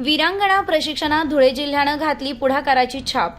विरांगणा प्रशिक्षणात धुळे जिल्ह्यानं घातली पुढाकाराची छाप.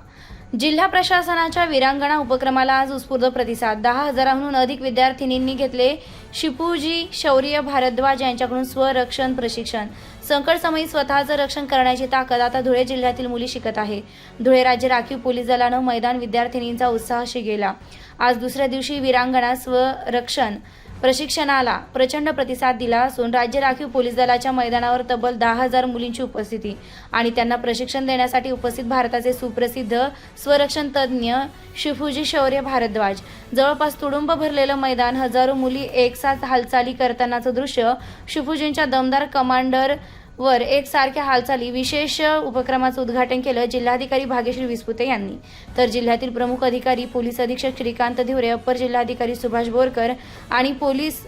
जिल्हा प्रशासनाच्या विरांगणा उपक्रमाला आज उत्स्फूर्त प्रतिसाद. दहा हजारांहून अधिक विद्यार्थिनींनी घेतले शिपूजी शौर्य भारद्वाज यांच्याकडून स्वरक्षण प्रशिक्षण. संकटसमयी स्वतःचं रक्षण करण्याची ताकद आता धुळे जिल्ह्यातील मुली शिकत आहे. धुळे राज्य राखीव पोलीस दलानं मैदान विद्यार्थिनींचा उत्साह शिगेला आज दुसऱ्या दिवशी विरांगणा स्वरक्षण प्रशिक्षणाला प्रचंड प्रतिसाद दिला असून राज्य राखीव पोलीस दलाच्या मैदानावर तब्बल दहा हजार मुलींची उपस्थिती आणि त्यांना प्रशिक्षण देण्यासाठी उपस्थित भारताचे सुप्रसिद्ध स्वरक्षण तज्ज्ञ शिफुजी शौर्य भारद्वाज. जवळपास तुडुंब भरलेलं मैदान हजारो मुली एकसाथ हालचाली करतानाचं दृश्य शिफुजींच्या दमदार कमांडर वर एकसारख्या हालचाली विशेष उपक्रमाचं उद्घाटन केलं जिल्हाधिकारी भाग्यश्री विस्पुते यांनी. तर जिल्ह्यातील प्रमुख अधिकारी पोलीस अधीक्षक श्रीकांत धिवरे अप्पर जिल्हाधिकारी सुभाष बोरकर आणि पोलीस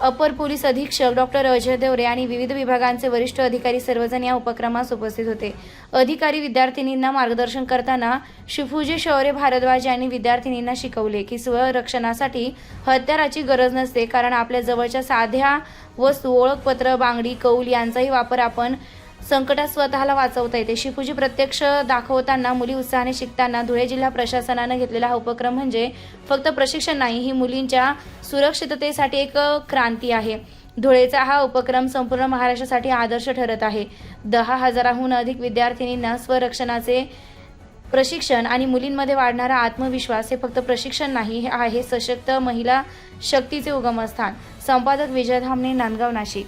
अपर पोलीस अधीक्षक डॉक्टर अजय देवरे आणि विविध विभागांचे वरिष्ठ अधिकारी सर्वजण या उपक्रमास उपस्थित होते. अधिकारी विद्यार्थिनींना मार्गदर्शन करताना शिफुजी शौर्य भारद्वाज यांनी विद्यार्थिनींना शिकवले की स्वरक्षणासाठी हत्याराची गरज नसते कारण आपल्या जवळच्या साध्या वस्तू ओळखपत्र बांगडी कौल यांचाही वापर आपण संकटात स्वतःला वाचवता येते. शिफूजी प्रत्यक्ष दाखवताना मुली उत्साहाने शिकताना धुळे जिल्हा प्रशासनानं घेतलेला हा उपक्रम म्हणजे फक्त प्रशिक्षण नाही ही मुलींच्या सुरक्षिततेसाठी एक क्रांती आहे. धुळेचा हा उपक्रम संपूर्ण महाराष्ट्रासाठी आदर्श ठरत आहे. दहा हजाराहून अधिक विद्यार्थिनींना स्वरक्षणाचे प्रशिक्षण आणि मुलींमध्ये वाढणारा आत्मविश्वास हे फक्त प्रशिक्षण नाही हे आहे सशक्त महिला शक्तीचे उगमस्थान. संपादक विजय धामणे नांदगाव नाशिक.